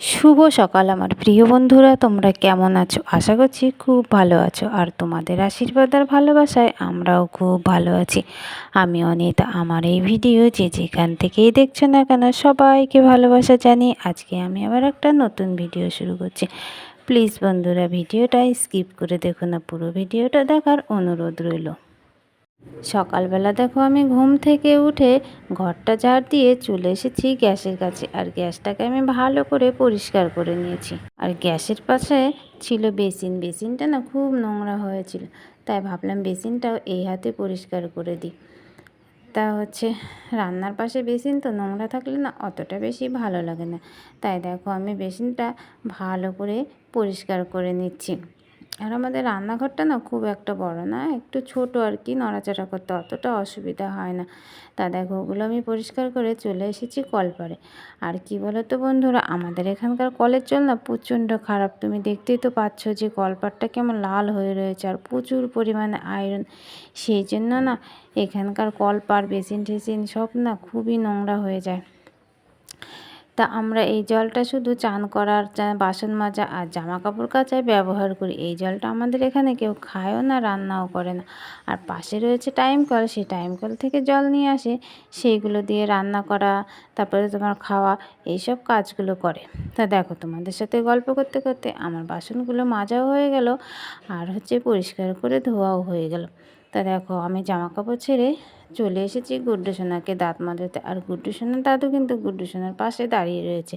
শুভ সকাল আমার প্রিয় বন্ধুরা, তোমরা কেমন আছো? আশা করছি খুব ভালো আছো। আর তোমাদের আশীর্বাদ আর ভালোবাসায় আমরাও খুব ভালো আছি। আমি অনিতা, আমার এই ভিডিও যে যেখান থেকেই দেখছ না কেন, সবাইকে ভালোবাসা জানি আজকে আমি আবার একটা নতুন ভিডিও শুরু করছি। প্লিজ বন্ধুরা, ভিডিওটা স্কিপ করে দেখো না, পুরো ভিডিওটা দেখার অনুরোধ রইল। সকালবেলা দেখো আমি ঘুম থেকে উঠে ঘরটা ঝাড় দিয়ে চলে এসেছি গ্যাসের কাছে, আর গ্যাসটাকে আমি ভালো করে পরিষ্কার করে নিয়েছি। আর গ্যাসের পাশে ছিল বেসিন, বেসিনটা না খুব নোংরা হয়েছিল, তাই ভাবলাম বেসিনটাও এই হাতে পরিষ্কার করে দিই। তা হচ্ছে রান্নার পাশে বেসিন তো নোংরা থাকলে না অতটা বেশি ভালো লাগে না, তাই দেখো আমি বেসিনটা ভালো করে পরিষ্কার করে নিচ্ছি। আর আমাদের রান্নাঘরটা না খুব একটা বড় না, একটু ছোট আর কি, নড়াচড়া করতে অতটা অসুবিধা হয় না। তা দেখো, ওগুলো আমি পরিষ্কার করে চলে এসেছি কল কলপারে আর কি বলো তো বন্ধুরা, আমাদের এখানকার কলের জল না প্রচণ্ড খারাপ। তুমি দেখতেই তো পাচ্ছ যে কলপারটা কেমন লাল হয়ে রয়েছে আর প্রচুর পরিমাণে আয়রন সেই জন্য না এখানকার কলপার বেসিন টেসিন সব না খুবই নোংরা হয়ে যায়। তা আমরা এই জলটা শুধু চান করার বাসন মাজা আর জামা কাপড় কাচায় ব্যবহার করি। এই জলটা আমাদের এখানে কেউ খায়ও না, রান্নাও করে না। আর পাশে রয়েছে টাইম কল, সেই টাইম কল থেকে জল নিয়ে আসে। সেইগুলো দিয়ে রান্না করা, তারপরে তোমার খাওয়া, এইসব কাজগুলো করে। তা দেখো, তোমাদের সাথে গল্প করতে করতে আমার বাসনগুলো মাজাও হয়ে গেল আর হচ্ছে পরিষ্কার করে ধোয়াও হয়ে গেল। তা দেখো, আমি জামা কাপড় ছেড়ে চলে এসেছি গুড্ডু সোনাকে দাঁত মাজাতে। আর গুড্ডু সোনার দাদু কিন্তু গুড্ডু সোনার পাশে দাঁড়িয়ে রয়েছে।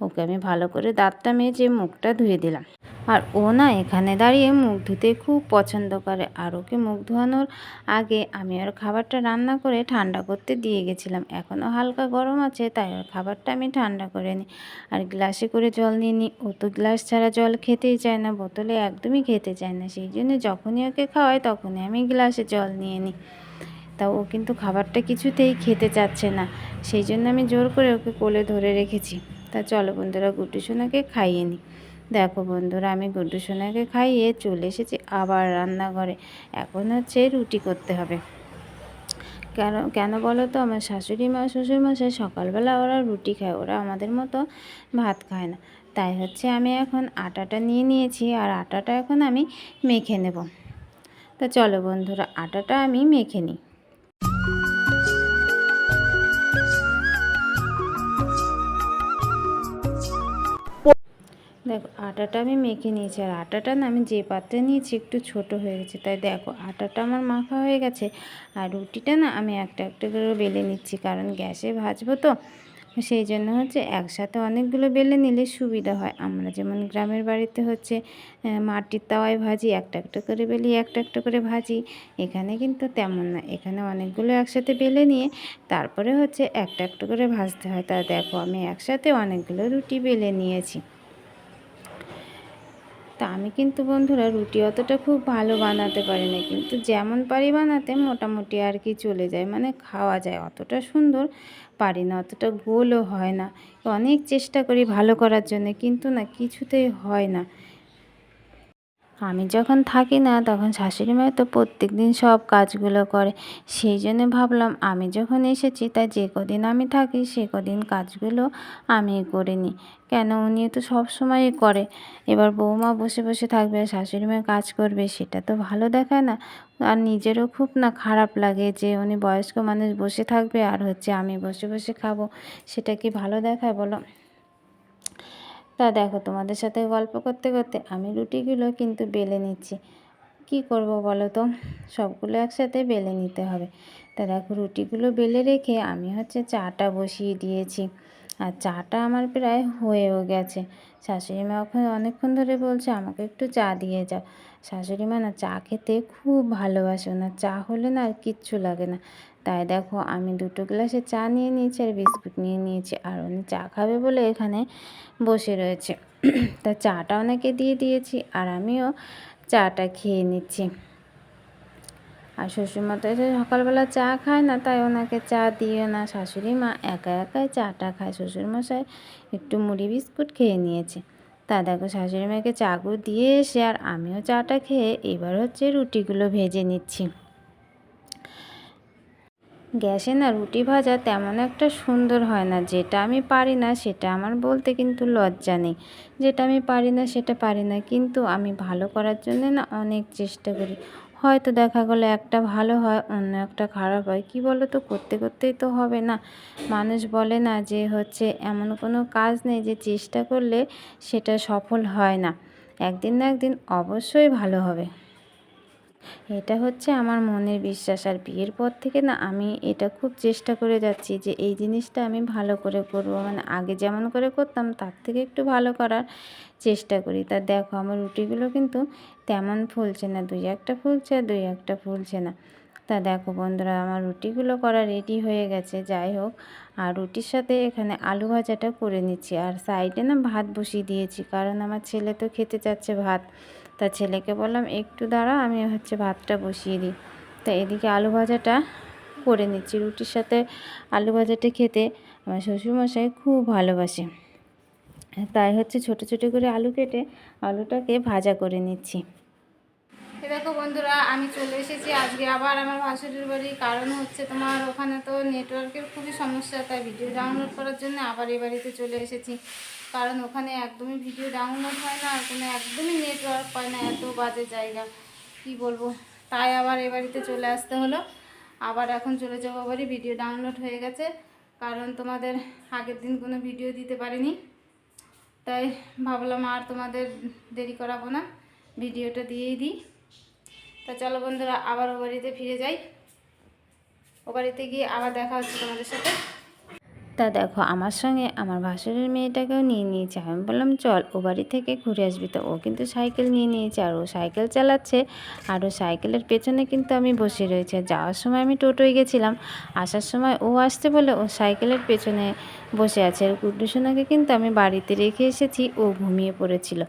ওকে আমি ভালো করে দাঁতটা মেজে মুখটা ধুয়ে দিলাম। আর ও না এখানে দাঁড়িয়ে মুখ ধুতে খুব পছন্দ করে। আর ওকে মুখ ধোয়ানোর আগে আমি ওর খাবারটা রান্না করে ঠান্ডা করতে দিয়ে গেছিলাম। এখনও হালকা গরম আছে, তাই ওর খাবারটা আমি ঠান্ডা করে নিই। আর গ্লাসে করে জল নিয়ে নিই। ও তো গ্লাস ছাড়া জল খেতেই চায় না, বোতলে একদমই খেতে চায় না। সেই জন্য যখনই ওকে খাওয়াই তখনই আমি গ্লাসে জল নিয়ে নিই। তা ও কিন্তু খাবারটা কিছুতেই খেতে চাচ্ছে না। সেই জন্য আমি জোর করে ওকে কোলে ধরে রেখেছি। তা চলো বন্ধুরা, গুড্ডু সোনাকে খাইয়ে নিই দেখো বন্ধুরা, আমি গুড্ডু সোনাকে খাইয়ে চলে এসেছি আবার রান্নাঘরে। এখন হচ্ছে রুটি করতে হবে। কেন কেন বলো তো? আমার শাশুড়ি মা, শ্বশুর মশাই সকালবেলা ওরা রুটি খায়, ওরা আমাদের মতো ভাত খায় না। তাই হচ্ছে আমি এখন আটাটা নিয়ে নিয়েছি আর আটাটা এখন আমি মেখে নেব। তা চলো বন্ধুরা, আটাটা আমি মেখে নিই। দেখো, আটাটা আমি মেখে নিয়েছি। আর আটাটা না আমি যে পাত্রে নিয়েছি একটু ছোট হয়ে গেছে। তাই দেখো, আটাটা আমার মাখা হয়ে গেছে। আর রুটিটা না আমি একটা একটা করে বেলে নিচ্ছি। কারণ গ্যাসে ভাজবো তো, সেই জন্য হচ্ছে একসাথে অনেকগুলো বেলে নিলে সুবিধা হয়। আমরা যেমন গ্রামের বাড়িতে হচ্ছে মাটির তাওয়ায় ভাজি, একটা একটা করে বেলি, একটা একটা করে ভাজি। এখানে কিন্তু তেমন না। এখানে অনেকগুলো একসাথে বেলে নিয়ে তারপরে হচ্ছে একটা একটা করে ভাজতে হয়। তা দেখো, আমি একসাথে অনেকগুলো রুটি বেলে নিয়েছি। তা আমি কিন্তু বন্ধুরা রুটি অতটা খুব ভালো বানাতে পারি না। কিন্তু যেমন পারি বানাতে, মোটামুটি আর কি চলে যায়। মানে খাওয়া যায়। অতটা সুন্দর পারি না, অতটা গোলও হয় না। অনেক চেষ্টা করি ভালো করার জন্য, কিন্তু না কিছুতেই হয় না। আমি যখন থাকি না, তখন শাশুড়ি মায়ের তো প্রত্যেক দিন সব কাজগুলো করে। সেই জন্য ভাবলাম, আমি যখন এসেছি তাই যে কদিন আমি থাকি, সে কদিন কাজগুলো আমি করে নিই। কেন উনি তো সব সময়ই করে। এবার বৌমা বসে বসে থাকবে, শাশুড়ি মেয়ে কাজ করবে, সেটা তো ভালো দেখায় না। আর নিজেরও খুব না খারাপ লাগে যে উনি বয়স্ক মানুষ বসে থাকবে, আর হচ্ছে আমি বসে বসে খাব, সেটা কি ভালো দেখায় বলো? তা দেখো, তোমাদের সাথে গল্প করতে করতে আমি রুটিগুলো কিন্তু বেলে নিচ্ছি। কি করব বলো তো? সবগুলো একসাথে বেলে নিতে হবে। তা দেখো, রুটিগুলো বেলে রেখে আমি হচ্ছে চাটা বসিয়ে দিয়েছি। আর চাটা আমার প্রায় হয়েও গেছে। শাশুড়ি মা অনেকক্ষণ ধরে বলছে, আমাকে একটু চা দিয়ে যাও। শাশুড়ি মা না চা খেতে খুব ভালোবাসে, না চা হলে না আর কিচ্ছু লাগে না। তাই দেখো, আমি দুটো গ্লাসে চা নিয়ে নিয়েছি আর বিস্কুট নিয়ে নিয়েছি, আর উনি চা খাবে বলে এখানে বসে রয়েছে। তা চাটা ওনাকে দিয়ে দিয়েছি আর আমিও চাটা খেয়ে নিচ্ছি। আর শ্বশুরমা তো সকালবেলা চা খায় না, তাই ওনাকে চা দিও না শাশুড়ি মা একা একাই চাটা খায়। শ্বশুরমশাই একটু মুড়ি বিস্কুট খেয়ে নিয়েছে। দেখো শাশুড়ি মাকে চাকু দিয়ে এসে আর আমিও চাটা খেয়ে এবার হচ্ছে রুটিগুলো ভেজে নিচ্ছি। গ্যাসে না রুটি ভাজা তেমন একটা সুন্দর হয় না। যেটা আমি পারি না সেটা আমার বলতে কিন্তু লজ্জা নেই। যেটা আমি পারি না সেটা পারি না। কিন্তু আমি ভালো করার জন্য না অনেক চেষ্টা করি। হয়তো দেখা গেলো একটা ভালো হয়, অন্য একটা খারাপ হয়। কি বলো তো করতে করতেই তো হবে না। মানুষ বলে না যে হচ্ছে এমন কোনো কাজ নেই যে চেষ্টা করলে সেটা সফল হয় না। একদিন না একদিন অবশ্যই ভালো হবে। এটা হচ্ছে আমার মনের বিশ্বাস। আর বিয়ের পর থেকে না আমি এটা খুব চেষ্টা করে যাচ্ছি যে এই জিনিসটা আমি ভালো করে করব। মানে আগে যেমন করে করতাম তার থেকে একটু ভালো করার চেষ্টা করি। তা দেখো আমার রুটিগুলো কিন্তু তেমন ফুলছে না। দুই একটা ফুলছে আর দুই একটা ফুলছে না। তা দেখো বন্ধুরা আমার রুটিগুলো করা রেডি হয়ে গেছে। যাই হোক, আর রুটির সাথে এখানে আলু ভাজাটা করে নিচ্ছি। আর সাইডে না ভাত বসিয়ে দিয়েছি। কারণ আমার ছেলে তো খেতে চাচ্ছে ভাত। তা ছেলেকে বললাম, একটু দাঁড়া আমি হচ্ছে ভাতটা বসিয়ে দিই। তা এদিকে আলু ভাজাটা করে নিচ্ছি। রুটির সাথে আলু ভাজাটা খেতে আমার শ্বশুরমশাই খুব ভালোবাসে। তাই হচ্ছে ছোট ছোট করে আলু কেটে আলুটাকে ভাজা করে নিচ্ছি। দেখো বন্ধুরা, আমি চলে এসেছি। আজকে আবার আমার ভাসুরের বাড়ি। কারণ হচ্ছে তোমার ওখানে তো নেটওয়ার্কের খুবই সমস্যা, তাই ভিডিও ডাউনলোড করার জন্য আবার এই বাড়িতে চলে এসেছি। কারণ ওখানে একদমই ভিডিও ডাউনলোড হয় না, আর কোনো একদমই নেটওয়ার্ক পায় না, এত বাজে জায়গা। কি বলব? তাই আবার এ বাড়িতে চলে আসতে হলো। আবার এখন চলে যাব বাড়ি, ভিডিও ডাউনলোড হয়ে গেছে। কারণ তোমাদের আগের দিন কোনো ভিডিও দিতে পারিনি। তাই ভাবলাম আর তোমাদের দেরি করাবো না, ভিডিওটা দিয়েই দিই। তা চলো বন্ধুরা আবার ও বাড়িতে ফিরে যাই। ও বাড়িতে গিয়ে আবার দেখা হচ্ছে তোমাদের সাথে। তা দেখো, আমার সঙ্গে আমার ভাসুরের মেয়েটাকেও নিয়ে নিয়েছে। আমি বললাম, চল, ও বাড়ি থেকে ঘুরে আসবি। তো ও কিন্তু সাইকেল নিয়ে নিয়েছে আর ও সাইকেল চালাচ্ছে আর ও সাইকেলের পেছনে কিন্তু আমি বসে রয়েছে। যাওয়ার সময় আমি টোটোয় গেছিলাম। আসার সময় ও আসতে বলে ও সাইকেলের পেছনে বসে আছে। আর গুড্ডু সোনাকে কিন্তু আমি বাড়িতে রেখে এসেছি, ও ঘুমিয়ে পড়েছিল।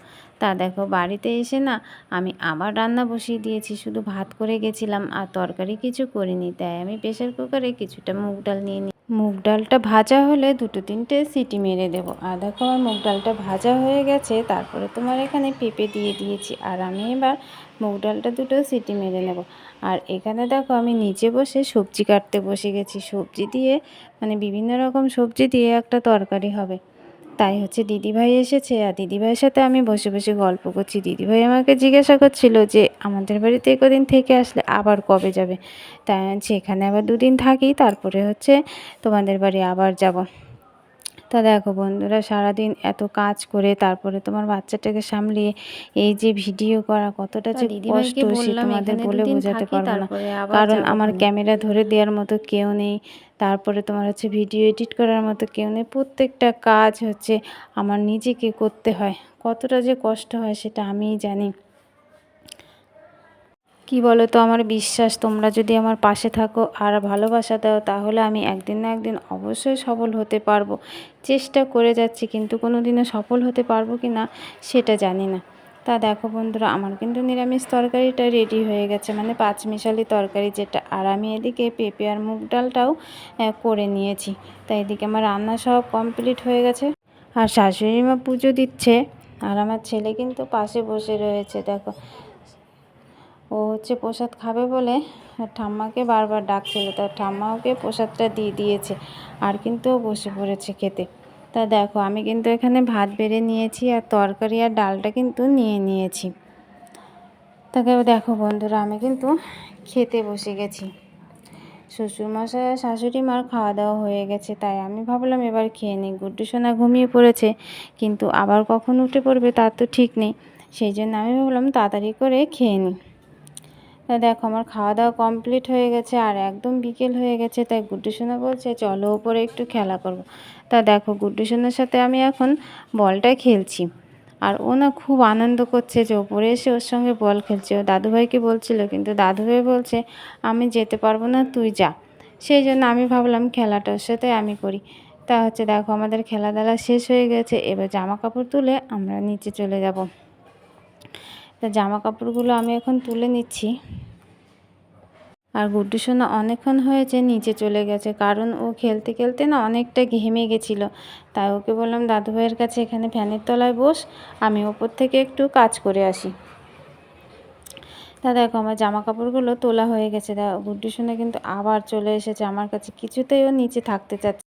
তা দেখো, বাড়িতে এসে না আমি আবার রান্না বসিয়ে দিয়েছি, শুধু ভাত করে গেছিলাম আর তরকারি কিছু করিনি। তাই আমি প্রেশার কুকারে কিছুটা মুগ ডাল নিয়ে নিই মুগ ডালটা ভাজা হলে দুটো তিনটে সিটি মেরে দেব। আর দেখো আমার মুগ ডালটা ভাজা হয়ে গেছে, তারপরে তোমার এখানে পেঁপে দিয়ে দিয়েছি। আর আমি এবার মুগ ডালটা দুটো সিটি মেরে নেব। আর এখানে দেখো আমি নিচে বসে সবজি কাটতে বসে গেছি। সবজি দিয়ে মানে বিভিন্ন রকম সবজি দিয়ে একটা তরকারি হবে। তাই হচ্ছে দিদিভাই এসেছে আর দিদিভাইয়ের সাথে আমি বসে বসে গল্প করছি। দিদিভাই আমাকে জিজ্ঞাসা করছিল যে, আমাদের বাড়িতে কদিন থেকে আসলে আবার কবে যাবে? তাই এখানে আবার দুদিন থাকি, তারপরে হচ্ছে তোমাদের বাড়ি আবার যাব। তা দেখো বন্ধুরা সারাদিন এত কাজ করে তারপরে তোমার বাচ্চাটাকে সামলিয়ে এই যে ভিডিও করা কতটা যে কষ্ট সে তোমাদের বলে বোঝাতে পারব না। কারণ আমার ক্যামেরা ধরে দেওয়ার মতো কেউ নেই তারপরে তোমার হচ্ছে ভিডিও এডিট করার মতো কেউ নেই প্রত্যেকটা কাজ হচ্ছে আমার নিজেকে করতে হয়। কতটা যে কষ্ট হয় সেটা আমিই জানি। কি বলো তো আমার বিশ্বাস, তোমরা যদি আমার পাশে থাকো আর ভালোবাসা দাও, তাহলে আমি একদিন না একদিন অবশ্যই সফল হতে পারব। চেষ্টা করে যাচ্ছি, কিন্তু কোনো দিনও সফল হতে পারব কি না, সেটা জানি না। তা দেখো বন্ধুরা, আমার কিন্তু নিরামিষ তরকারিটা রেডি হয়ে গেছে। মানে পাঁচমিশালি তরকারি যেটা। আর আমি এদিকে পেঁপে আর মুগ ডালটাও করে নিয়েছি। তাই এদিকে আমার রান্না সব কমপ্লিট হয়ে গেছে। আর শাশুড়ি মা পুজো দিচ্ছে। আর আমার ছেলে কিন্তু পাশে বসে রয়েছে, দেখো। ও হচ্ছে প্রসাদ খাবে বলে ঠাম্মাকে বারবার ডাকছিল। তার ঠাম্মা ওকে প্রসাদটা দিয়ে দিয়েছে আর কিন্তু বসে পড়েছে খেতে। তা দেখো, আমি কিন্তু এখানে ভাত বেড়ে নিয়েছি আর তরকারি আর ডালটা কিন্তু নিয়ে নিয়েছি। তাকে দেখো বন্ধুরা, আমি কিন্তু খেতে বসে গেছি। শ্বশুরমশাই আর শাশুড়ি মার খাওয়া দাওয়া হয়ে গেছে, তাই আমি ভাবলাম এবার খেয়ে নিই। গুড্ডু সোনা ঘুমিয়ে পড়েছে, কিন্তু আবার কখন উঠে পড়বে তার তো ঠিক নেই। সেই জন্য আমি ভাবলাম তাড়াতাড়ি করে খেয়ে নিই। তা দেখো আমার খাওয়া দাওয়া কমপ্লিট হয়ে গেছে আর একদম বিকেল হয়ে গেছে, তাই গুড্ডু সোনা বলছে, চলো ওপরে একটু খেলা করব। তা দেখো গুড্ডু সোনার সাথে আমি এখন বলটা খেলছি। আর ও না খুব আনন্দ করছে যে ওপরে এসে ওর সঙ্গে বল খেলছে। ও দাদুভাইকে বলছিল, কিন্তু দাদুভাই বলছে, আমি যেতে পারব না, তুই যা। সেই জন্য আমি ভাবলাম খেলাটা ওর সাথে আমি করি। তা হচ্ছে দেখো আমাদের খেলাধুলা শেষ হয়ে গেছে, এবার জামা কাপড় তুলে আমরা নিচে চলে যাব। তা জামা কাপড়গুলো আমি এখন তুলে নিচ্ছি। আর গুড্ডু সোনা অনেকক্ষণ হয়েছে নিচে চলে গেছে, কারণ ও খেলতে খেলতে না অনেকটা ঘেমে গেছিল। তাই ওকে বললাম, দাদু ভাইয়ের কাছে এখানে ফ্যানের তলায় বস, আমি ওপর থেকে একটু কাজ করে আসি। তা দেখো, আমার জামা কাপড়গুলো তোলা হয়ে গেছে। দেখো গুড্ডু সোনা কিন্তু আবার চলে এসেছে, আমার কাছে কিছুতেই ও নিচে থাকতে চাচ্ছে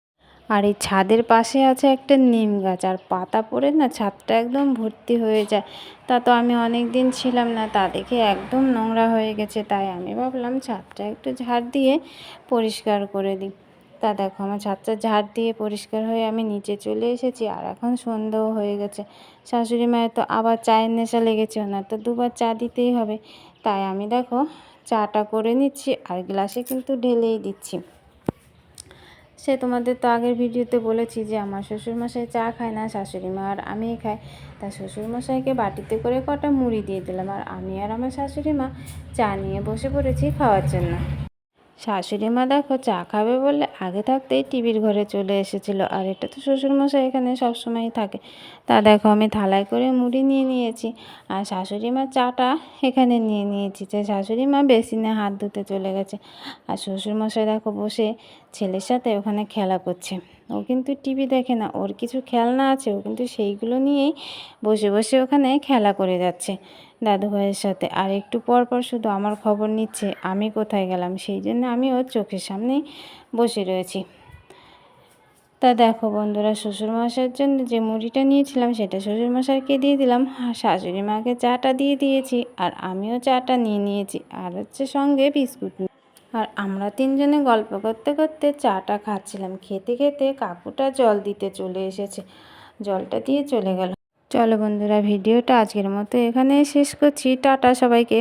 আর এই ছাদের পাশে আছে একটা নিম গাছ, আর পাতা পড়ে না ছাদটা একদম ভর্তি হয়ে যায়। তা তো আমি অনেক দিন ছিলাম না, তা দেখে একদম নোংরা হয়ে গেছে, তাই আমি ভাবলাম ছাদটা একটু ঝাড় দিয়ে পরিষ্কার করে দিই। তা দেখো, আমার ছাদটা ঝাড় দিয়ে পরিষ্কার হয়ে আমি নিচে চলে এসেছি, আর এখন সন্ধ্যাও হয়ে গেছে। শাশুড়ি মায়ের তো আবার চায়ের নেশা লেগেছে, ওনার তো দুবার চা দিতেই হবে। তাই আমি দেখো, চাটা করে নিচ্ছি, আর গ্লাসে কিন্তু ঢেলেই দিচ্ছি। সে তোমাদের তো আগের ভিডিওতে বলেছি যে আমার শ্বশুরমশাই চা খায় না, শাশুড়ি মা আর আমি খাই। তা শ্বশুরমশাইকে বাটিতে করে কটা মুড়ি দিয়ে দিলাম আর আমি আর আমার শাশুড়ি মা চা নিয়ে বসে পড়েছি খাওয়ার জন্য। শাশুড়ি মা দেখো চা খাবে বলে আগে থাকতেই টিভির ঘরে চলে এসেছিল। আর এটা তো শ্বশুরমশাই এখানে সবসময়ই থাকে। তা দেখো, আমি থালায় করে মুড়ি নিয়ে নিয়েছি আর শাশুড়ি মা চাটা এখানে নিয়ে নিয়েছি। যে শাশুড়ি মা বেসিনে হাত ধুতে চলে গেছে। আর শ্বশুরমশাই দেখো বসে ছেলের সাথে ওখানে খেলা করছে। ও কিন্তু টিভি দেখে না, ওর কিছু খেলনা আছে, ও কিন্তু সেইগুলো নিয়েই বসে বসে ওখানে খেলা করে যাচ্ছে। দাদু ভাইয়ের সাথে। আর একটু পর পর শুধু আমার খবর নিচ্ছে, আমি কোথায় গেলাম? সেই জন্য আমি ওর চোখের সামনেই বসে রয়েছি। তা দেখো বন্ধুরা, শ্বশুরমশাইয়ের জন্য যে মুড়িটা নিয়েছিলাম, সেটা শ্বশুরমশাইকে দিয়ে দিলাম। আর শাশুড়ি মাকে চাটা দিয়ে দিয়েছি, আর আমিও চাটা নিয়ে নিয়েছি। আর হচ্ছে সঙ্গে বিস্কুট আর আমরা তিনজনে গল্প করতে করতে চাটা খাচ্ছিলাম। খেতে খেতে কাকুটা জল দিতে চলে এসেছে। জলটা দিয়ে চলে গেল। চলো বন্ধুরা ভিডিওটা আজকের মতো এখানে শেষ করছি। টাটা সবাইকে।